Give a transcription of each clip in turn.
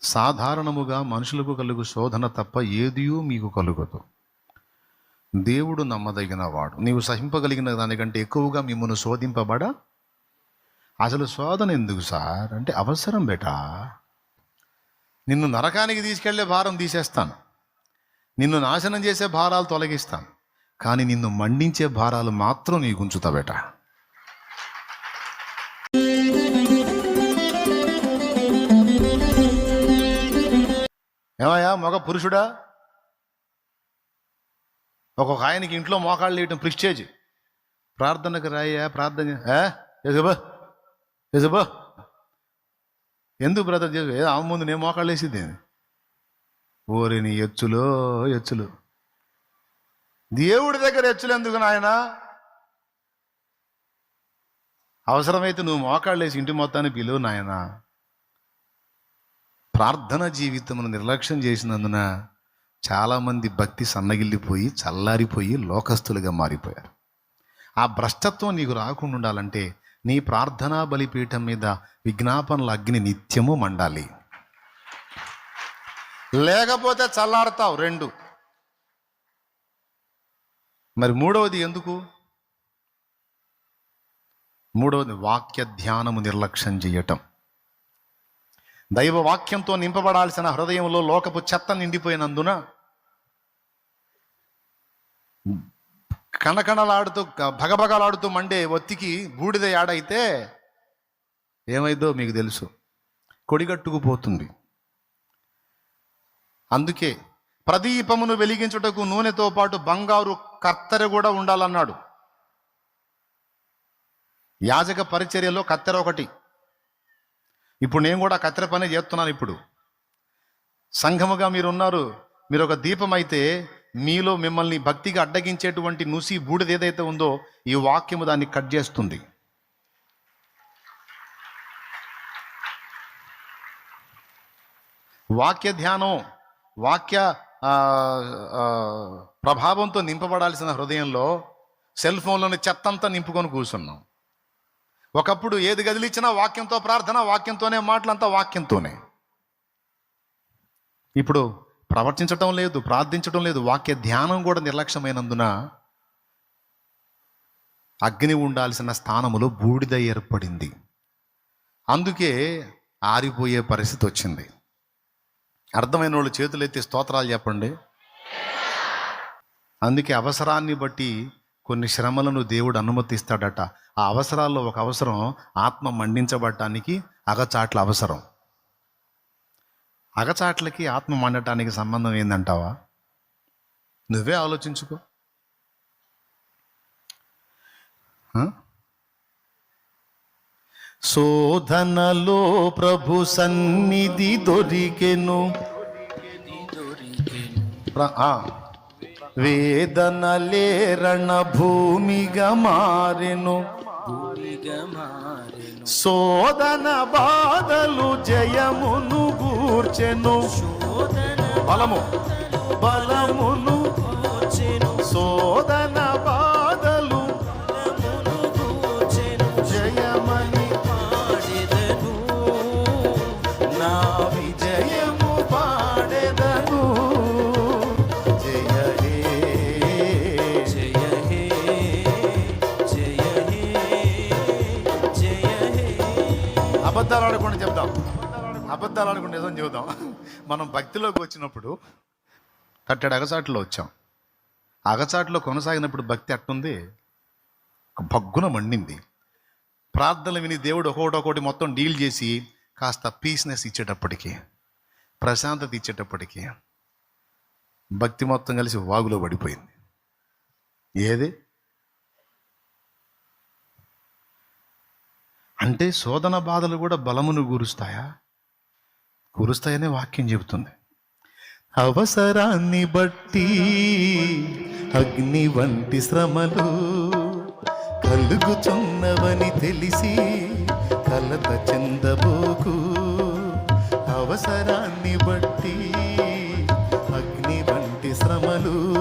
సాధారణముగా మనుషులకు కలుగు శోధన తప్ప ఏదియూ మీకు కలుగదు. దేవుడు నమ్మదగిన వాడు. నీవు సహింపగలిగిన దానికంటే ఎక్కువగా మిమ్మల్ని శోధింపబడ? అసలు శోధన ఎందుకు సార్? అంటే అవసరం బేటా. నిన్ను నరకానికి తీసుకెళ్ళే భారం తీసేస్తాను. నిన్ను నాశనం చేసే భారాలు తొలగిస్తాను. కానీ నిన్ను మండించే భారాలు మాత్రం నీకు ఉంచుతా బేటా. ఏమయ్యా మగ పురుషుడా? ఒక్కొక్క ఆయనకి ఇంట్లో మోకాళ్ళు వేయటం ప్రిస్టేజ్. ప్రార్థనకు రాయ్యా ప్రార్థన ఏ? యజబా ఎందుకు బ్రదర్ చేసి ఆమె ముందు నేను మోకాళ్ళు వేసిద్ది ఓరి నీ ఎచ్చులో ఎచ్చులు. దేవుడి దగ్గర ఎచ్చులు ఎందుకు నాయన? అవసరమైతే నువ్వు మోకాళ్ళు వేసి ఇంటి మొత్తాన్ని పిలువు నాయనా. ప్రార్థన జీవితమును నిర్లక్ష్యం చేసినందున చాలామంది భక్తి సన్నగిల్లిపోయి చల్లారిపోయి లోకస్తులుగా మారిపోయారు. ఆ భ్రష్టత్వం నీకు రాకుండా ఉండాలంటే నీ ప్రార్థనా బలిపీఠం మీద విజ్ఞాపనల అగ్ని నిత్యము మండాలి. లేకపోతే చల్లారుతావు రెండు. మరి మూడవది ఎందుకు? మూడవది వాక్య ధ్యానము నిర్లక్ష్యం చేయటం. దైవ వాక్యంతో నింపబడాల్సిన హృదయంలో లోకపు చెత్త నిండిపోయినందున కణకణలాడుతూ భగభగలాడుతూ మండే ఒత్తికి బూడిద యాడైతే ఏమైందో మీకు తెలుసు. కొడిగట్టుకుపోతుంది అందుకే ప్రదీపమును వెలిగించుటకు నూనెతో పాటు బంగారు కత్తెర కూడా ఉండాలన్నాడు. యాజక పరిచర్యలో కత్తెర ఒకటి. ఇప్పుడు నేను కూడా కత్తెర పని చేస్తున్నాను ఇప్పుడు. సంఘముగా మీరు ఉన్నారు మీరు ఒక దీపం అయితే మీలో మిమ్మల్ని భక్తిగా అడ్డగించేటువంటి నుసి బూడిద ఏదైతే ఉందో ఈ వాక్యము దాన్ని కట్ చేస్తుంది. వాక్య ధ్యానం వాక్య ప్రభావంతో నింపబడాల్సిన హృదయంలో సెల్ ఫోన్లోని చెత్తంతా నింపుకొని కూర్చున్నాం. ఒకప్పుడు ఏది గదిలిచ్చినా వాక్యంతో ప్రార్థన వాక్యంతోనే మాటలంతా వాక్యంతోనే. ఇప్పుడు ప్రవర్తించటం లేదు ప్రార్థించటం లేదు వాక్య ధ్యానం కూడా నిర్లక్ష్యమైనందున అగ్ని ఉండాల్సిన స్థానములో బూడిద ఏర్పడింది. అందుకే ఆరిపోయే పరిస్థితి వచ్చింది. అర్థమైన వాళ్ళు చేతులెత్తి స్తోత్రాలు చెప్పండి. అందుకే అవసరాన్ని బట్టి కొన్ని శ్రమలను దేవుడు అనుమతిస్తాడట. ఆ అవసరాల్లో ఒక అవసరం ఆత్మ మండించబడటానికి అగచాట్ల అవసరం. అగచాట్లకి ఆత్మ మండటానికి సంబంధం ఏందంటావా? నువ్వే ఆలోచించుకో? శోధనలో ప్రభు సన్నిధి దొరికెను. ప్ర- ఆ. వేదనలే రణ భూమిగా మారెను. శోధన బాధలు జయమును గూర్చెను. బలము. బలమును అబద్ధాలు చెప్దాం. అబద్ధాలు ఆడకుండా నిజం చెబుదాం. మనం భక్తిలోకి వచ్చినప్పుడు కట్టడి అగచాట్లో వచ్చాం. అగచాట్లో కొనసాగినప్పుడు భక్తి అట్టుంది. భగ్గున మండింది. ప్రార్థనలు విని దేవుడు ఒకటి ఒకటి మొత్తం డీల్ చేసి కాస్త పీస్నెస్ ఇచ్చేటప్పటికి ప్రశాంతత ఇచ్చేటప్పటికి భక్తి మొత్తం కలిసి వాగులో పడిపోయింది. ఏది? అంటే శోధన బాధలు కూడా బలమును గురుస్తాయా? కురుస్తాయనే వాక్యం చెబుతుంది. అవసరాన్ని బట్టి అగ్ని వంటి శ్రమలు కలుగుచున్నవని తెలిసి కలత చెందబోకు. అవసరాన్ని బట్టి అగ్ని వంటి శ్రమలు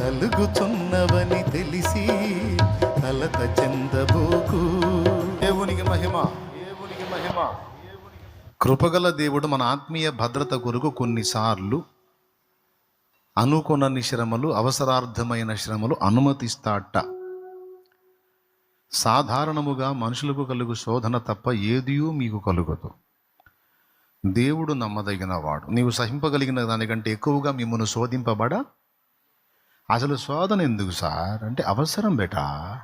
కలుగుచున్నవని తెలిసి కలత చెందబోకు. కృపగల దేవుడు మన ఆత్మీయ భద్రత కొరకు కొన్నిసార్లు అనుకొనని శ్రమలు అవసరార్థమైన శ్రమలు అనుమతిస్తాట. సాధారణముగా మనుషులకు కలుగు శోధన తప్ప ఏదియూ మీకు కలుగదు. దేవుడు నమ్మదగిన వాడు. నీవు సహింపగలిగిన దానికంటే ఎక్కువగా మిమ్మల్ని శోధింపబడ? అసలు శోధన ఎందుకు సార్? అంటే అవసరం బేటా?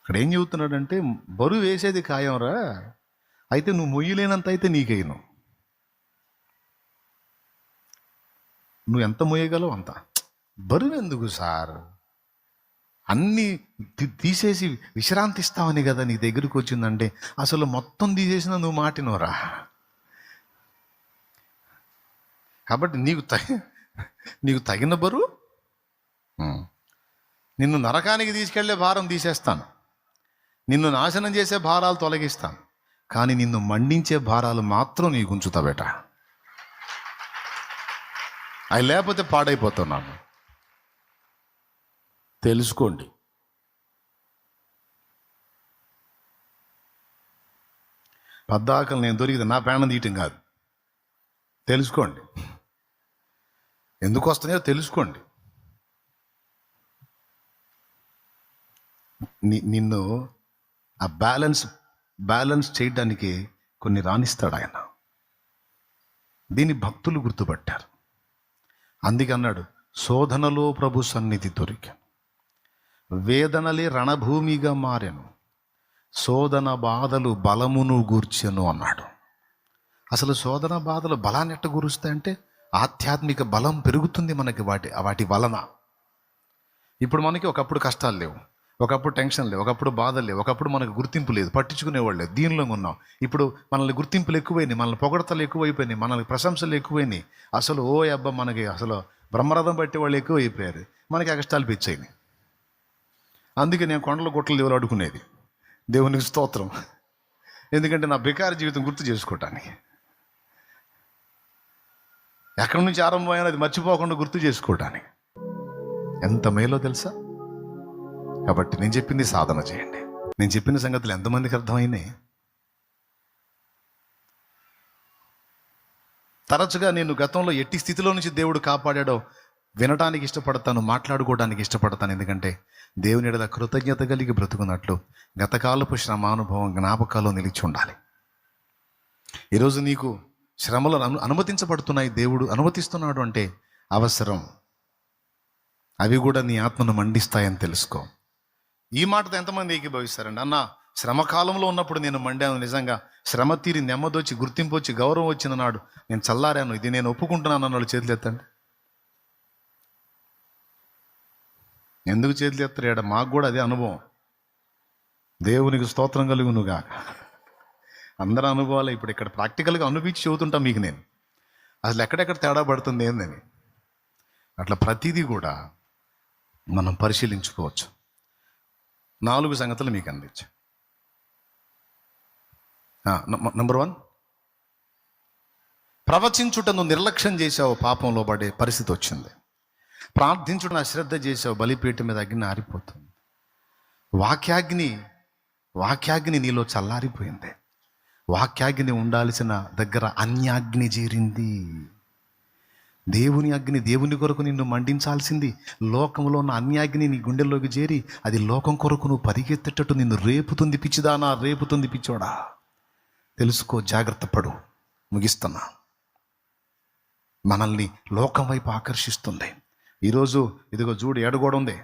ఇక్కడ ఏం చెబుతున్నాడంటే బరువు వేసేది ఖాయంరా. అయితే నువ్వు మొయ్యలేనంత అయితే నీకైను నువ్వు ఎంత మొయ్యగలవు అంత? బరువు ఎందుకు సార్? అన్నీ తీసేసి విశ్రాంతి ఇస్తావని కదా నీ దగ్గరికి వచ్చిందంటే అసలు మొత్తం తీసేసిన నువ్వు మాటినోరా? కాబట్టి నీకు తగి నీకు తగిన బరువు? నిన్ను నరకానికి తీసుకెళ్ళే భారం తీసేస్తాను. నిన్ను నాశనం చేసే భారాలు తొలగిస్తాను. కానీ నిన్ను మండించే భారాలు మాత్రం నీకు ఉంచుతా బేట అవి లేకపోతే పాడైపోతున్నాను తెలుసుకోండి. పద్దాకలు నేను దొరికితే నా ప్రాణం తీయటం కాదు. తెలుసుకోండి. ఎందుకు వస్తున్నాయో తెలుసుకోండి నిన్ను ఆ బ్యాలెన్స్ బ్యాలెన్స్ చేయడానికి కొన్ని రాణిస్తాడు ఆయన. దీన్ని భక్తులు గుర్తుపట్టారు. అందుకే అన్నాడు శోధనలో ప్రభు సన్నిధి దొరికాను. వేదనలే రణభూమిగా మారెను. శోధన బాధలు బలమును గూర్చెను అన్నాడు. అసలు శోధన బాధలు బలాన్ని ఎట్ట గురుస్తాయంటే ఆధ్యాత్మిక బలం పెరుగుతుంది మనకి వాటి వాటి వలన. ఇప్పుడు మనకి ఒకప్పుడు కష్టాలు లేవు. ఒకప్పుడు టెన్షన్ లేవు ఒకప్పుడు బాధ లేవు ఒకప్పుడు మనకు గుర్తింపు లేదు పట్టించుకునేవాళ్ళు లేదు దీనిలో ఉన్నాం. ఇప్పుడు మనల్ని గుర్తింపులు ఎక్కువైనాయి మనల్ని పొగడతలు ఎక్కువైపోయినాయి మనల్ని ప్రశంసలు ఎక్కువైనాయి. అసలు ఓ అబ్బా మనకి అసలు బ్రహ్మరథం పట్టే వాళ్ళు ఎక్కువ అయిపోయారు మనకి అగస్టాలు పిచ్చాయి అందుకే నేను కొండల గుట్టలు దేవులు అడుకునేది దేవునికి స్తోత్రం. ఎందుకంటే నా బికార జీవితం గుర్తు చేసుకోవటానికి. ఎక్కడి నుంచి ఆరంభమైనా అది మర్చిపోకుండా గుర్తు చేసుకోవటానికి. ఎంత మేలో తెలుసా? కాబట్టి నేను చెప్పింది సాధన చేయండి. నేను చెప్పిన సంగతులు ఎంతమందికి అర్థమైనాయి? తరచుగా నేను గతంలో ఎట్టి స్థితిలో నుంచి దేవుడు కాపాడాడో వినటానికి ఇష్టపడతాను మాట్లాడుకోవడానికి ఇష్టపడతాను. ఎందుకంటే దేవుని ఎడల కృతజ్ఞత కలిగి బ్రతుకున్నట్లు గతకాలపు శ్రమానుభవం జ్ఞాపకాలు నిలిచి ఉండాలి. ఈరోజు నీకు శ్రమలు అను అనుమతించబడుతున్నాయి దేవుడు అనుమతిస్తున్నాడు అంటే అవసరం. అవి కూడా నీ ఆత్మను మండిస్తాయని తెలుసుకో. ఈ మాటతో ఎంతమంది ఏకీభవిస్తారండి? అన్న శ్రమ కాలంలో ఉన్నప్పుడు నేను మండాను నిజంగా. శ్రమ తీరి నెమ్మదొచ్చి గుర్తింపు వచ్చి గౌరవం వచ్చిన నాడు నేను చల్లారాను. ఇది నేను ఒప్పుకుంటున్నాను అన్నాడు చేతులు ఎత్తండి ఎందుకు చేతులు ఎత్తరు మాకు కూడా అదే అనుభవం. దేవునికి స్తోత్రం కలుగునుగా అందరి అనుభవాలు ఇప్పుడు ఇక్కడ ప్రాక్టికల్గా అనిపించి చెబుతుంటా మీకు నేను. అసలు ఎక్కడెక్కడ తేడా పడుతుంది ఏందని. అట్లా ప్రతిదీ కూడా మనం పరిశీలించుకోవచ్చు. నాలుగు సంగతులు మీకు అందించా. నంబర్ వన్ ప్రవచించుటను నిర్లక్ష్యం చేసావు పాపంలో పడే పరిస్థితి వచ్చింది. ప్రార్థించుటను అశ్రద్ధ చేసావు బలిపీఠ మీద అగ్ని ఆరిపోతుంది. వాక్యాగ్ని వాక్యాగ్ని నీలో చల్లారిపోయింది. వాక్యాగ్ని ఉండాల్సిన దగ్గర అన్యాగ్ని జీరింది దేవుని అగ్ని దేవుని కొరకు నిన్ను మండించాల్సింది. లోకంలో ఉన్న అన్యాగ్ని నీ గుండెల్లోకి చేరి అది లోకం కొరకు నువ్వు పరిగెత్తేటట్టు నిన్ను రేపుతుంది పిచ్చిదానా రేపుతుంది పిచ్చోడా? తెలుసుకో జాగ్రత్త పడు. ముగిస్తున్నా. మనల్ని లోకం వైపు ఆకర్షిస్తుంది. ఈరోజు ఇదిగో చూడు ఏడగోడ ఉంది.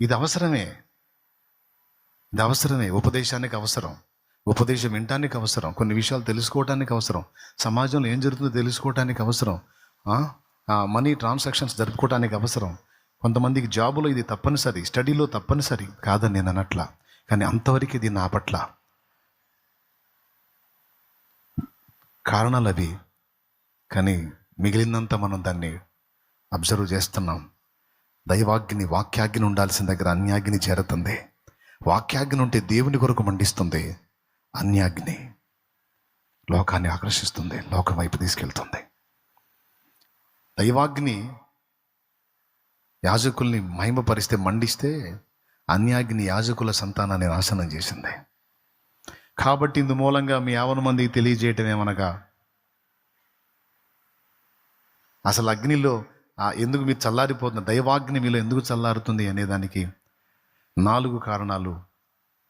ఇది అవసరమే. ఇది అవసరమే. ఉపదేశానికి అవసరం. ఉపదేశం వినటానికి అవసరం. కొన్ని విషయాలు తెలుసుకోవడానికి అవసరం. సమాజంలో ఏం జరుగుతుందో తెలుసుకోవడానికి అవసరం. మనీ ట్రాన్సాక్షన్స్ జరుపుకోవడానికి అవసరం. కొంతమందికి జాబులో ఇది తప్పనిసరి స్టడీలో తప్పనిసరి కాదని నేను అనట్లా. కానీ అంతవరకు ఇది నా పట్ల. కారణాలు అవి. కానీ మిగిలినంత మనం దాన్ని అబ్జర్వ్ చేస్తున్నాం. దైవాగ్ని వాక్యాగ్ని ఉండాల్సిన దగ్గర అన్యాగ్ని చేరుతుంది. వాక్యాగ్ని ఉంటే దేవుని కొరకు మండిస్తుంది. అన్యాగ్ని లోకాన్ని ఆకర్షిస్తుంది లోకం వైపు తీసుకెళ్తుంది. దైవాగ్ని యాజకుల్ని మహిమపరిస్తే మండిస్తే అన్యాగ్ని యాజకుల సంతానాన్ని నాశనం చేసింది. కాబట్టి ఇందు మూలంగా మీ యావన మందికి తెలియజేయటం ఏమనగా అసలు అగ్నిలో ఎందుకు మీరు చల్లారిపోతున్న దైవాగ్ని మీలో ఎందుకు చల్లారుతుంది అనేదానికి నాలుగు కారణాలు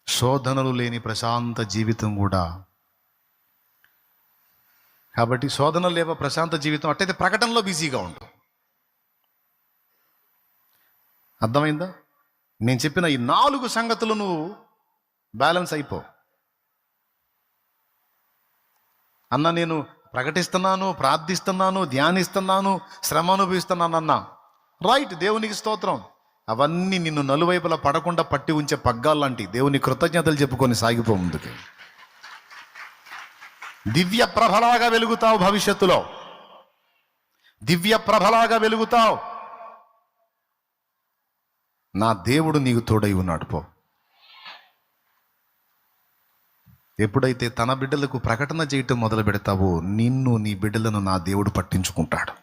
శోధనలు లేని ప్రశాంత జీవితం కూడా. కాబట్టి శోధనలు లేవ ప్రశాంత జీవితం? అట్టయితే ప్రకటనలో బిజీగా ఉండు. అర్థమైందా? నేను చెప్పిన ఈ నాలుగు సంగతులు నువ్వు బ్యాలెన్స్ అయిపో. అన్న నేను ప్రకటిస్తున్నాను ప్రార్థిస్తున్నాను ధ్యానిస్తున్నాను శ్రమ అనుభవిస్తున్నాను అన్న రైట్ దేవునికి స్తోత్రం. అవన్నీ నిన్ను నలువైపులా పడకుండా పట్టి ఉంచే పగ్గాలు లాంటి దేవుని కృతజ్ఞతలు చెప్పుకొని సాగిపో ముందుకి. దివ్య ప్రభలాగా వెలుగుతావు భవిష్యత్తులో. దివ్య ప్రభలాగా వెలుగుతావు. నా దేవుడు నీకు తోడై ఉన్నాడు పో. ఎప్పుడైతే తన బిడ్డలకు ప్రకటన చేయటం మొదలు పెడతావో నిన్ను నీ బిడ్డలను నా దేవుడు పట్టించుకుంటాడు.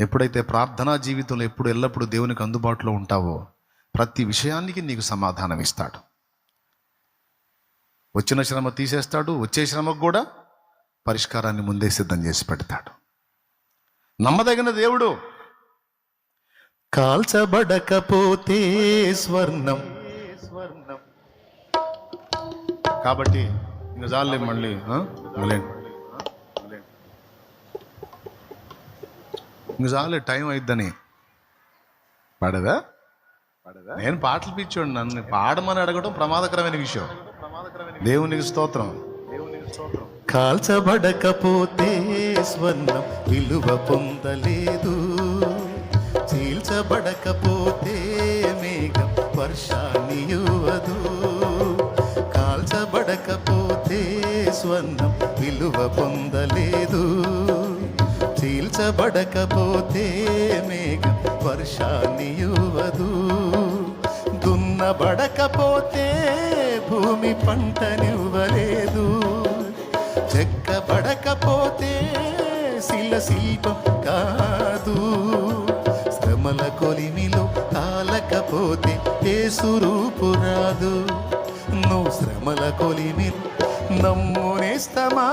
ఎప్పుడైతే ప్రార్థనా జీవితంలో ఎప్పుడు ఎల్లప్పుడూ దేవునికి అందుబాటులో ఉంటావో ప్రతి విషయానికి నీకు సమాధానం ఇస్తాడు. వచ్చిన శ్రమ తీసేస్తాడు వచ్చే శ్రమకు కూడా పరిష్కారాన్ని ముందే సిద్ధం చేసి పెడతాడు. నమ్మదగిన దేవుడు. కాల్చబడకపోతే స్వర్ణం. స్వర్ణం కాబట్టి ఇంక చాలే మళ్ళీ ఆ? ఇంకలేండి. ఇంక చాలే టైం అయిద్దని. పాడదా? నేను పాటలు పిచ్చోండి నన్ను పాడమని అడగడం ప్రమాదకరమైన విషయం. దేవునికి స్తోత్రం. కాల్చబడకపోతే స్వర్ణం విలువ పొందలేదు. చీల్చబడకపోతే మేఘం వర్షాన్ని ఇవ్వదు. కాల్చబడకపోతే స్వర్ణం విలువ పొందలేదు చీల్చబడకపోతే మేఘం వర్షాన్ని ఇవ్వదు. దున్నబడకపోతే భూమి పంటనివ్వలేదు. చెక్కబడకపోతే శిల శిల్పం కాదు. శ్రమల కొలిమిలో కాలకపోతే ఏ సురూపు రాదు. నువ్వు శ్రమల కొలిమి నమ్మునేస్తమా?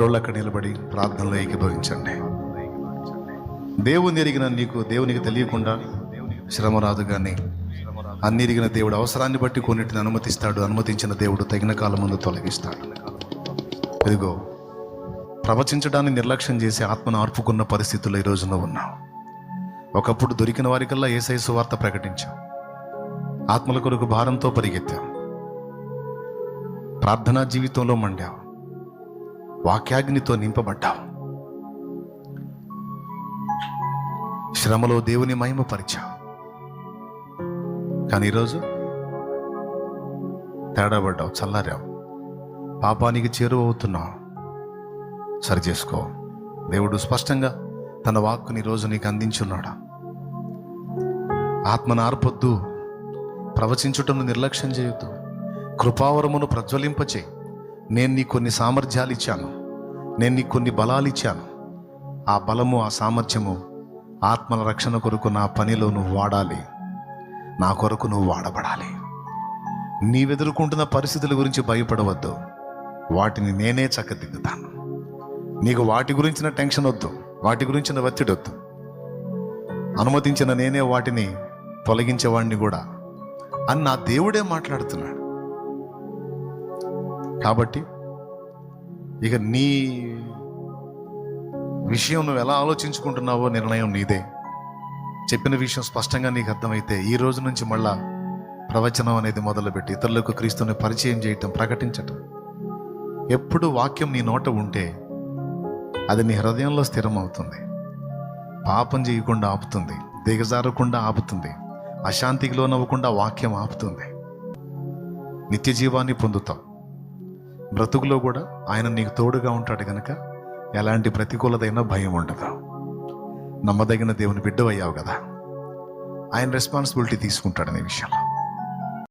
ఎక్కడోళ్ళు అక్కడ నిలబడి ప్రార్థనలో ఏకీభవించండి. దేవుని ఎరిగిన నీకు దేవునికి తెలియకుండా శ్రమ రాదు కానీ అన్ని ఎరిగిన దేవుడు అవసరాన్ని బట్టి కొన్నిటిని అనుమతిస్తాడు అనుమతించిన దేవుడు తగిన కాలం ముందు తొలగిస్తాడు. ఇదిగో ప్రవచించడాన్ని నిర్లక్ష్యం చేసి ఆత్మను ఆర్పుకున్న పరిస్థితుల్లో ఈ రోజున ఉన్నాం ఒకప్పుడు దొరికిన వారికల్లా ఏసై సువార్త ప్రకటించాం ఆత్మల కొరకు భారంతో పరిగెత్తాం ప్రార్థనా జీవితంలో మండాం వాక్యాగ్నితో నింపబడ్డావు. శ్రమలో దేవుని మహిమపరిచావు. కానీ ఈరోజు తేడాబడ్డావు చల్లారావు. పాపానికి చేరువ అవుతున్నావు సరి చేసుకో. దేవుడు స్పష్టంగా తన వాక్కుని రోజు నీకు అందించున్నాడు? ఆత్మను ఆర్పొద్దు ప్రవచించుటను నిర్లక్ష్యం చేయొద్దు. కృపావరమును ప్రజ్వలింపచేయి. నేను నీకు కొన్ని సామర్థ్యాలు ఇచ్చాను. నేను నీకు కొన్ని బలాలు ఇచ్చాను. ఆ బలము ఆ సామర్థ్యము ఆత్మల రక్షణ కొరకు నా పనిలో నువ్వు వాడాలి. నా కొరకు నువ్వు వాడబడాలి. నీవెదుర్కొంటున్న పరిస్థితుల గురించి భయపడవద్దు. వాటిని నేనే చక్కదిద్దుతాను. నీకు వాటి గురించిన టెన్షన్ వద్దు. వాటి గురించిన ఒత్తిడి వద్దు. అనుమతించిన నేనే వాటిని తొలగించేవాడిని కూడా. అని నా దేవుడే మాట్లాడుతున్నాడు. కాబట్టి ఇక నీ విషయం నువ్వు ఎలా ఆలోచించుకుంటున్నావో నిర్ణయం నీదే. చెప్పిన విషయం స్పష్టంగా నీకు అర్థమైతే ఈ రోజు నుంచి మళ్ళా ప్రవచనం అనేది మొదలుపెట్టి ఇతరులకు క్రీస్తుని పరిచయం చేయటం ప్రకటించటం. ఎప్పుడు వాక్యం నీ నోట ఉంటే అది నీ హృదయంలో స్థిరమవుతుంది. పాపం చేయకుండా ఆపుతుంది దిగజారకుండా ఆపుతుంది అశాంతికి లోనవ్వకుండా వాక్యం ఆపుతుంది. నిత్య జీవాన్ని పొందుతావు. బ్రతుకులో కూడా ఆయన నీకు తోడుగా ఉంటాడు కనుక ఎలాంటి ప్రతికూలతైనా భయం ఉండదు. నమ్మదగిన దేవుని బిడ్డవయ్యావు కదా. ఆయన రెస్పాన్సిబిలిటీ తీసుకుంటాడు నీ విషయంలో.